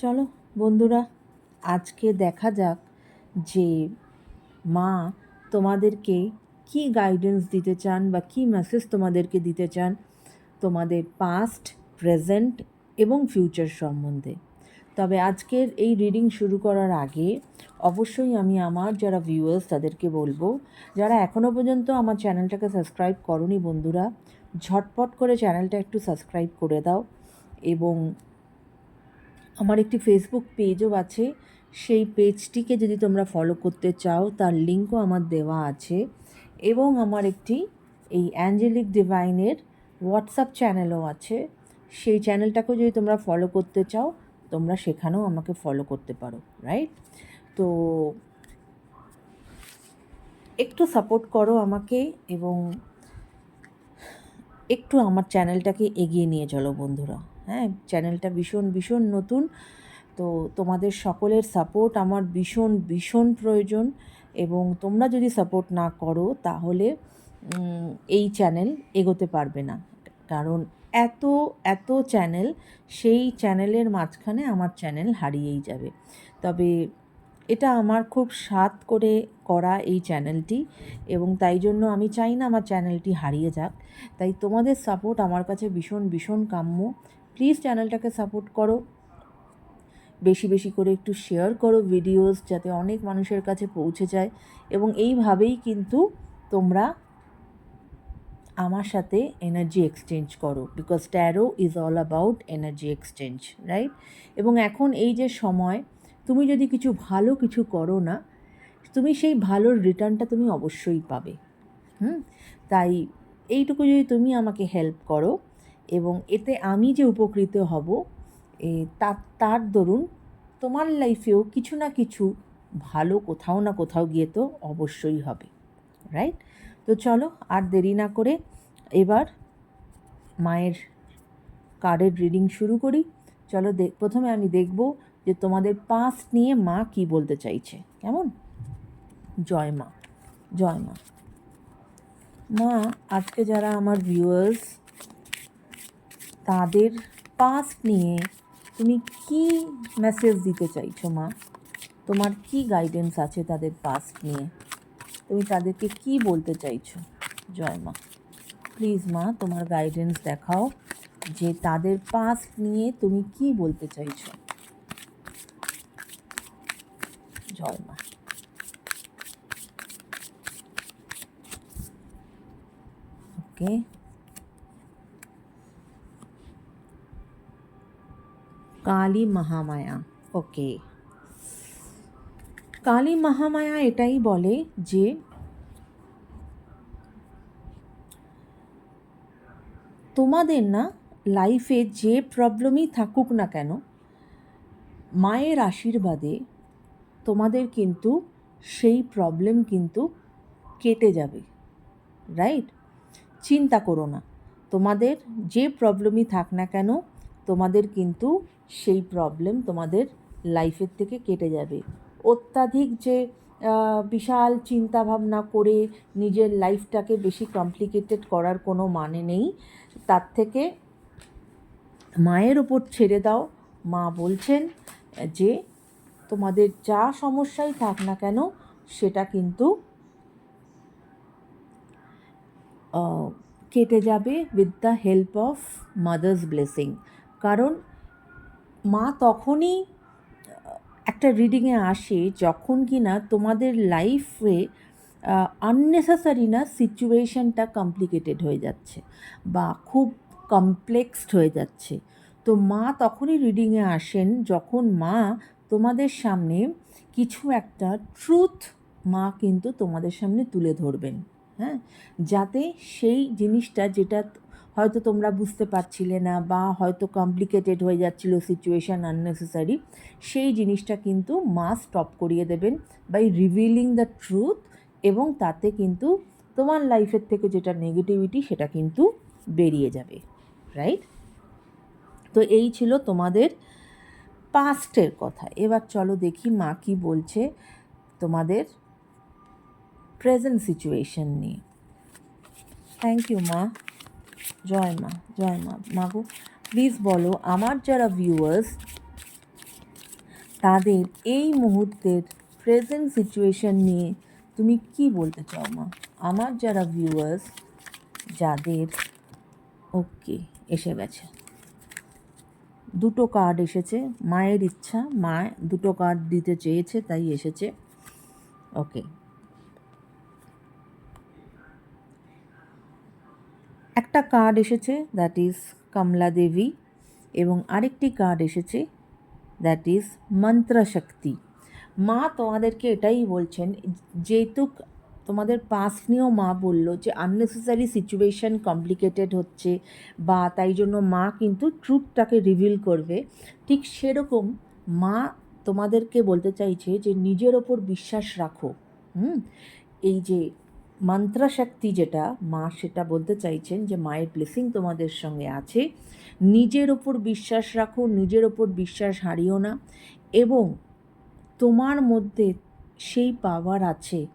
চলো, বন্ধুরা, আজকে দেখা যাক যে মা তোমাদেরকে কি গাইডেন্স দিতে চান বা কি মেসেজ তোমাদেরকে দিতে চান তোমাদের পাস্ট প্রেজেন্ট এবং ফিউচার সম্বন্ধে। তবে আজকের এই রিডিং শুরু করার আগে অবশ্যই আমি আমার যারা ভিউয়ার্স তাদেরকে বলব, যারা এখনও পর্যন্ত আমার চ্যানেলটাকে সাবস্ক্রাইব করনি বন্ধুরা, ঝটপট করে চ্যানেলটা একটু সাবস্ক্রাইব করে দাও এবং আমার একটি ফেসবুক পেজও আছে। সেই পেজটিকে যদি তোমরা ফলো করতে চাও, তার লিঙ্কও আমার দেওয়া আছে। এবং আমার একটি এই অ্যাঞ্জেলিক ডিভাইনের হোয়াটসঅ্যাপ চ্যানেলও আছে। সেই চ্যানেলটাকেও যদি তোমরা ফলো করতে চাও, তোমরা সেখানেও আমাকে ফলো করতে পারো রাইট তো একটু সাপোর্ট করো আমাকে এবং একটু আমার চ্যানেলটাকে এগিয়ে নিয়ে চলো বন্ধুরা। হ্যাঁ চ্যানেলটা ভীষণ ভীষণ নতুন। তো তোমাদের সকলের সাপোর্ট আমার ভীষণ ভীষণ প্রয়োজন। এবং তোমরা যদি সাপোর্ট না করো, তাহলে এই চ্যানেল এগোতে পারবে না। কারণ এত এত চ্যানেল, সেই চ্যানেলের মাঝখানে আমার চ্যানেল হারিয়েই যাবে। তবে এটা আমার খুব স্বাদ করে করা এই চ্যানেলটি। এবং তাই জন্য আমি চাই না আমার চ্যানেলটি হারিয়ে যাক। তাই তোমাদের সাপোর্ট আমার কাছে ভীষণ ভীষণ কাম্য। প্লিজ চ্যানেলটাকে সাপোর্ট করো। বেশি বেশি করে একটু শেয়ার করো ভিডিওস যাতে অনেক মানুষের কাছে পৌঁছে যায়। এবং এইভাবেই কিন্তু তোমরা আমার সাথে এনার্জি এক্সচেঞ্জ করো। Because tarot is all about energy exchange right এবং এখন এই যে সময়, তুমি যদি কিছু ভালো কিছু করো না, তুমি সেই ভালোর রিটার্নটা তুমি অবশ্যই পাবে। হুম? তাই এইটুকু যদি তুমি আমাকে হেল্প করো এবং এতে আমি যে উপকৃত হব তার তার দরুন তোমার লাইফেও কিছু না কিছু ভালো কোথাও না কোথাও গিয়ে তো অবশ্যই হবে রাইট তো চলো আর দেরি না করে এবার মায়ের কার্ডের রিডিং শুরু করি। চলো দেখ প্রথমে আমি দেখব যে তোমাদের পাস্ট নিয়ে মা কি বলতে চাইছে, কেমন? জয় মা জয় মা। মা, আজকে যারা আমার ভিউয়ার্স তাদের পাস্ট নিয়ে তুমি কি মেসেজ দিতে চাইছো, মা? তোমার কি গাইডেন্স আছে তাদের পাস্ট নিয়ে? তুমি তাদেরকে কি বলতে চাইছো? জয় মা। প্লিজ মা, তোমার গাইডেন্স দেখাও যে তাদের পাস্ট নিয়ে তুমি কি বলতে চাইছো। জয় মা। ওকে কালী মহামায়া ওকে কালী মহামায়া এটাই বলে যে, তোমাদের না লাইফে যে প্রবলেমই থাকুক না কেন, মায়ের আশীর্বাদে তোমাদের কিন্তু সেই প্রবলেম কিন্তু কেটে যাবে রাইট চিন্তা করো না, তোমাদের যে প্রবলেমই থাক না কেন তোমাদের কিন্তু সেই প্রবলেম তোমাদের লাইফের থেকে কেটে যাবে। অত্যাধিক যে বিশাল চিন্তা ভাবনা করে নিজের লাইফটাকে বেশি কমপ্লিকেটেড করার কোনো মানে নেই। তার থেকে মায়ের ওপর ছেড়ে দাও। মা বলছেন যে, তোমাদের যা সমস্যাই থাক না কেন, সেটা কিন্তু কেটে যাবে with the help of mother's blessing কারণ মা তখনই একটা রিডিংয়ে আসে যখন কি না তোমাদের লাইফে আননেসেসারি না সিচুয়েশনটা কমপ্লিকেটেড হয়ে যাচ্ছে বা খুব কমপ্লেক্সড হয়ে যাচ্ছে। তো মা তখনই রিডিংয়ে আসেন যখন মা তোমাদের সামনে কিছু একটা ট্রুথ মা কিন্তু তোমাদের সামনে তুলে ধরবেন হ্যাঁ? যাতে সেই জিনিসটা যেটা হয়তো তোমরা বুঝতে পারছিলে না বা হয়তো কমপ্লিকেটেড হয়ে যাচ্ছিল সিচুয়েশান আননেসেসারি সেই জিনিসটা কিন্তু মা স্টপ করিয়ে দেবেন বাই রিভিলিং দ্য ট্রুথ এবং তাতে কিন্তু তোমার লাইফের থেকে যেটা নেগেটিভিটি সেটা কিন্তু বেরিয়ে যাবে রাইট তো এই ছিল তোমাদের পাস্টের কথা। এবার চলো দেখি মা কি বলছে তোমাদের প্রেজেন্ট সিচুয়েশন নিয়ে। থ্যাংক ইউ মা। জয় মা জয় মা। মাগো প্লিজ বলো, আমার যারা ভিউয়ার্স তাদের এই মুহূর্তের প্রেজেন্ট সিচুয়েশন নিয়ে তুমি কি বলতে চাও মা? আমার যারা ভিউয়ার্স যাদের ওকে এসে গেছে। দুটো কার্ড এসেছে, মায়ের ইচ্ছা, মা দুটো কার্ড দিতে চেয়েছে, তাই এসেছে ওকে একটা কার্ড এসেছে দ্যাট ইজ কমলা দেবী এবং আরেকটি কার্ড এসেছে দ্যাট ইজ মন্ত্রশক্তি মা তোমাদেরকে এটাই বলছেন, যেহেতু তোমাদের পাস নিয়েও মা বলল যে আননেসেসারি সিচুয়েশন কমপ্লিকেটেড হচ্ছে, বা তাই জন্য মা কিন্তু ট্রুথটাকে রিভিল করবে, ঠিক সেরকম মা তোমাদেরকে বলতে চাইছে যে নিজের ওপর বিশ্বাস রাখো। হুম? এই যে মন্ত্রশক্তি যেটা মা সেটা বলতে চাইছেন যে মায়ের ব্লেসিং তোমাদের সঙ্গে আছে। নিজের ওপর বিশ্বাস রাখো, নিজের ওপর বিশ্বাস হারিও না এবং তোমার মধ্যে সেই পাওয়ার আছে,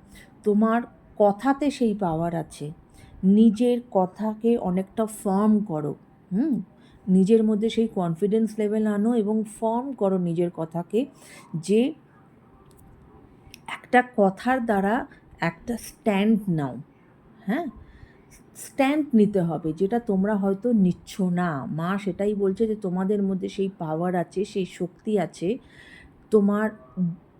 তোমার কথাতে সেই পাওয়ার আছে। নিজের কথাকে অনেকটা ফার্ম করো, হুম? নিজের মধ্যে সেই কনফিডেন্স লেভেল আনো এবং ফর্ম করো নিজের কথাকে যে একটা কথার দ্বারা একটা স্ট্যান্ড নাও হ্যাঁ? স্ট্যান্ড নিতে হবে, যেটা তোমরা হয়তো নিচ্ছ না। মা সেটাই বলছে যে, তোমাদের মধ্যে সেই পাওয়ার আছে, সেই শক্তি আছে, তোমার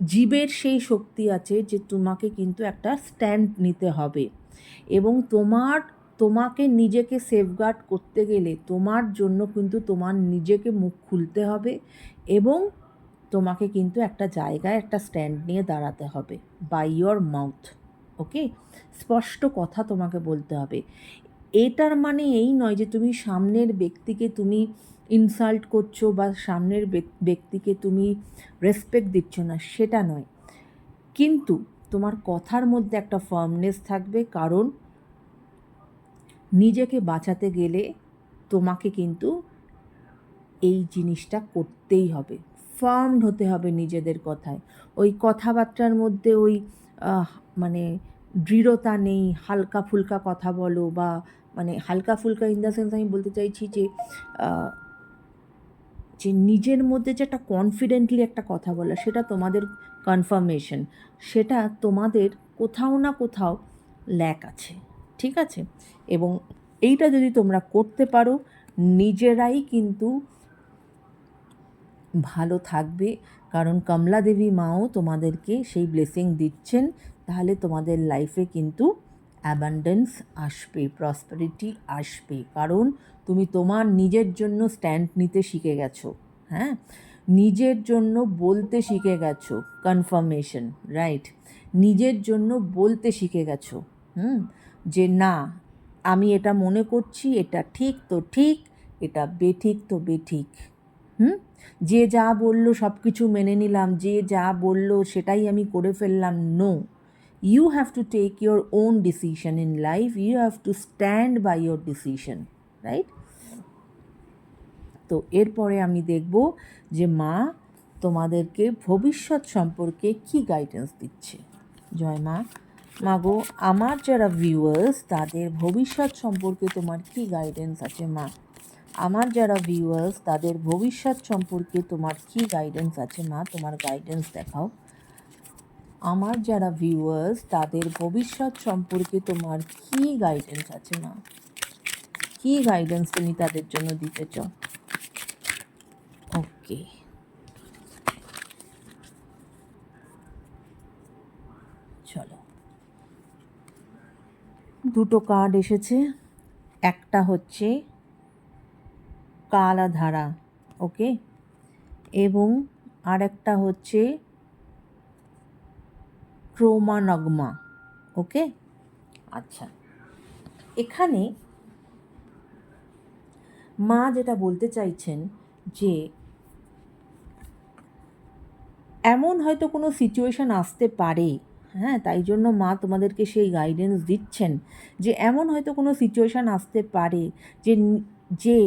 জীবের সেই শক্তি আছে যে, তোমাকে কিন্তু একটা স্ট্যান্ড নিতে হবে। এবং তোমার, তোমাকে নিজেকে সেফগার্ড করতে গেলে তোমার জন্য কিন্তু তোমার নিজেকে মুখ খুলতে হবে এবং তোমাকে কিন্তু একটা জায়গায় একটা স্ট্যান্ড নিয়ে দাঁড়াতে হবে বাই ইয়োর মাউথ ওকে? স্পষ্ট কথা তোমাকে বলতে হবে। এটার মানে এই নয় যে তুমি সামনের ব্যক্তিকে তুমি ইনসাল্ট করছ বা সামনের ব্যক্তিকে তুমি রেসপেক্ট দিচ্ছ না, সেটা নয়। কিন্তু তোমার কথার মধ্যে একটা ফার্মনেস থাকবে, কারণ নিজেকে বাঁচাতে গেলে তোমাকে কিন্তু এই জিনিসটা করতেই হবে। ফার্মড হতে হবে নিজেদের কথায়। ওই কথাবার্তার মধ্যে ওই মানে দৃঢ়তা নেই, হালকা ফুলকা কথা বলো বা মানে হালকা ফুলকা ইন দ্য সেন্স আমি বলতে চাইছি যে যে নিজের মধ্যে যে একটা কনফিডেন্টলি একটা কথা বলা, সেটা তোমাদের কনফার্মেশন সেটা তোমাদের কোথাও না কোথাও ল্যাক আছে, ঠিক আছে? এবং এইটা যদি তোমরা করতে পারো, নিজেরাই কিন্তু ভালো থাকবে কারণ কমলা দেবী মাও তোমাদেরকে সেই ব্লেসিং দিচ্ছেন, তাহলে তোমাদের লাইফে কিন্তু অ্যাবান্ডেন্স আসবে প্রসপারিটি আসবে। কারণ তুমি তোমার নিজের জন্য স্ট্যান্ড নিতে শিখে গেছো হ্যাঁ? নিজের জন্য বলতে শিখে গেছো কনফার্মেশন রাইট নিজের জন্য বলতে শিখে গেছো, হুম? যে না, আমি এটা মনে করছি, এটা ঠিক তো ঠিক, এটা বেঠিক তো বেঠিক হুম? যে যা বলল সব কিছু মেনে নিলাম, যে যা বলল সেটাই আমি করে ফেললাম no you have to take your own decision in life you have to stand by your decision right তো এরপরে আমি দেখব যে মা তোমাদেরকে ভবিষ্যৎ সম্পর্কে কি গাইডেন্স দিচ্ছে। জয় মা। মাগো আমার যারা ভিউয়ার্স তাদের ভবিষ্যৎ সম্পর্কে তোমার কি গাইডেন্স আছে মা? আমার যারা ভিউয়ার্স তাদের ভবিষ্যৎ সম্পর্কে তোমার কি গাইডেন্স আছে মা? তোমার গাইডেন্স দেখাও। আমার যারা ভিউয়ার্স তাদের ভবিষ্যৎ সম্পর্কে তোমার কি গাইডেন্স আছে মা? কি গাইডেন্স তুমি তাদের জন্য দিতে চাও? ওকে চলো। দুটো কার্ড এসেছে। একটা হচ্ছে কালা ধারা ওকে? এবং আরেকটা হচ্ছে ক্রোমানগমা, ওকে? আচ্ছা এখানে মা যেটা বলতে চাইছেন যে, এমন হয়তো কোনো সিচুয়েশান আসতে পারে হ্যাঁ তাই জন্য মা তোমাদেরকে সেই গাইডেন্স দিচ্ছেন যে, এমন হয়তো কোনো সিচুয়েশান আসতে পারে যে যে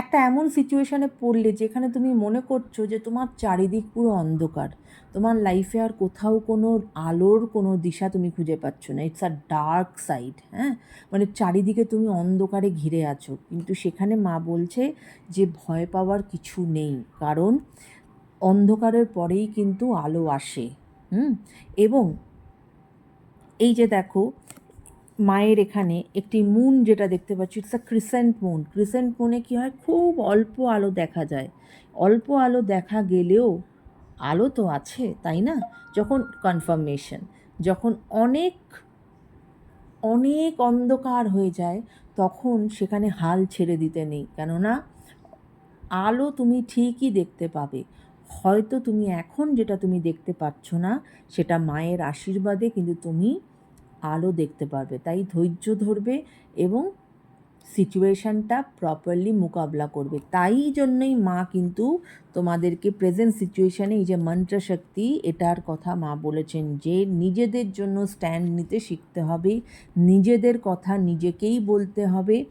একটা এমন সিচুয়েশানে পড়লে যেখানে তুমি মনে করছ যে তোমার চারিদিক পুরো অন্ধকার, তোমার লাইফে আর কোথাও কোনো আলোর কোনো দিশা তুমি খুঁজে পাচ্ছ না ইটস আ ডার্ক সাইড হ্যাঁ? মানে চারিদিকে তুমি অন্ধকারে ঘিরে আছো, কিন্তু সেখানে মা বলছে যে ভয় পাওয়ার কিছু নেই, কারণ অন্ধকারের পরেই কিন্তু আলো আসে, হুম? এবং এই যে দেখো মায়ের এখানে একটি মুন যেটা দেখতে পাচ্ছি it's a crescent moon crescent মুনে কী হয়? খুব অল্প আলো দেখা যায়। অল্প আলো দেখা গেলেও আলো তো আছে, তাই না? যখন কনফার্মেশন যখন অনেক অনেক অন্ধকার হয়ে যায়, তখন সেখানে হাল ছেড়ে দিতে নেই। কেননা, আলো তুমি ঠিকই দেখতে পাবে। হয়তো তুমি এখন যেটা তুমি দেখতে পাচ্ছ না, সেটা মায়ের আশীর্বাদে কিন্তু তুমি আলো দেখতে পারবে, তাই ধৈর্য ধরবে এবং সিচুয়েশানটা প্রপারলি মোকাবলা করবে। তাই জন্যই মা কিন্তু তোমাদেরকে প্রেজেন্ট সিচুয়েশানে এই যে মন্ত্র শক্তি, এটার কথা মা বলেছেন যে নিজেদের জন্য স্ট্যান্ড নিতে শিখতে হবে, নিজেদের কথা নিজেকেই বলতে হবে।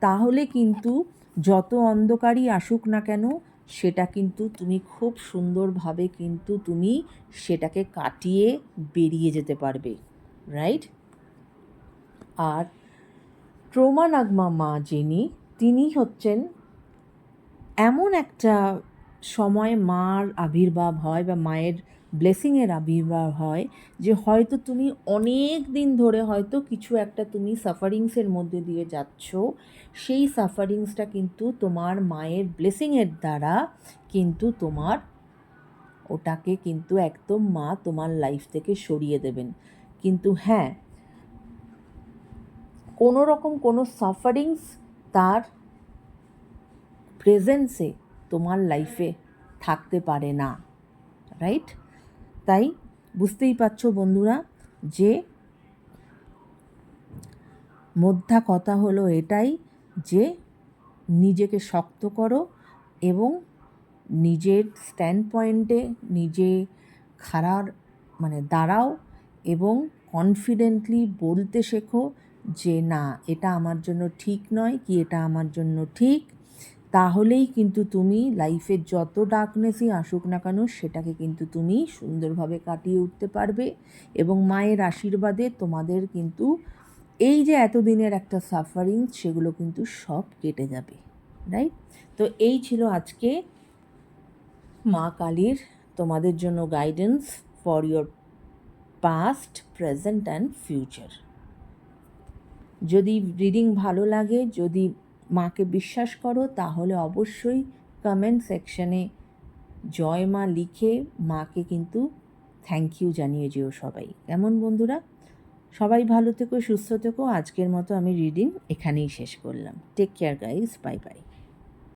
তাহলে কিন্তু যত অন্ধকারই আসুক না কেন, সেটা কিন্তু তুমি খুব সুন্দরভাবে কিন্তু তুমি সেটাকে কাটিয়ে বেরিয়ে যেতে পারবে। রাইট আর ট্রোমানাগমা মা যিনি তিনি হচ্ছেন এমন একটা সময় মার আবির্ভাব হয় বা মায়ের ব্লেসিংয়ের আবির্ভাব হয় যে হয়তো তুমি অনেক দিন ধরে হয়তো কিছু একটা তুমি সাফারিংসের মধ্যে দিয়ে যাচ্ছ। সেই সাফারিংসটা কিন্তু তোমার মায়ের ব্লেসিংয়ের দ্বারা কিন্তু তোমার ওটাকে কিন্তু একদম মা তোমার লাইফ থেকে সরিয়ে দেবেন। কিন্তু হ্যাঁ কোনো রকম কোনো সাফারিংস তার প্রেজেন্সে তোমার লাইফে থাকতে পারে না রাইট তাই বুঝতেই পারছ বন্ধুরা যে মধ্যা কথা হলো এটাই যে নিজেকে শক্ত করো এবং নিজের স্ট্যান্ড পয়েন্টে নিজে খাড়ার মানে দাঁড়াও এবং কনফিডেন্টলি বলতে শেখো যে, না, এটা আমার জন্য ঠিক নয়, কি এটা আমার জন্য ঠিক? তাহলেই কিন্তু তুমি লাইফের যত ডার্কনেসই আসুক না কেন, সেটাকে কিন্তু তুমি সুন্দরভাবে কাটিয়ে উঠতে পারবে এবং মায়ের আশীর্বাদে তোমাদের কিন্তু এই যে এতদিনের একটা সাফারিং সেগুলো কিন্তু সব কেটে যাবে রাইট তো এই ছিল আজকে মা কালীর তোমাদের জন্য guidance for your past present and future যদি রিডিং ভালো লাগে, যদি মাকে বিশ্বাস করো, তাহলে অবশ্যই কমেন্ট সেকশনে জয় মা লিখে মাকে কিন্তু থ্যাংক ইউ জানিয়ে যেও সবাই। কেমন বন্ধুরা? সবাই ভালো থেকো, সুস্থ থেকো। আজকের মতো আমি রিডিং এখানেই শেষ করলাম। Take care guys bye bye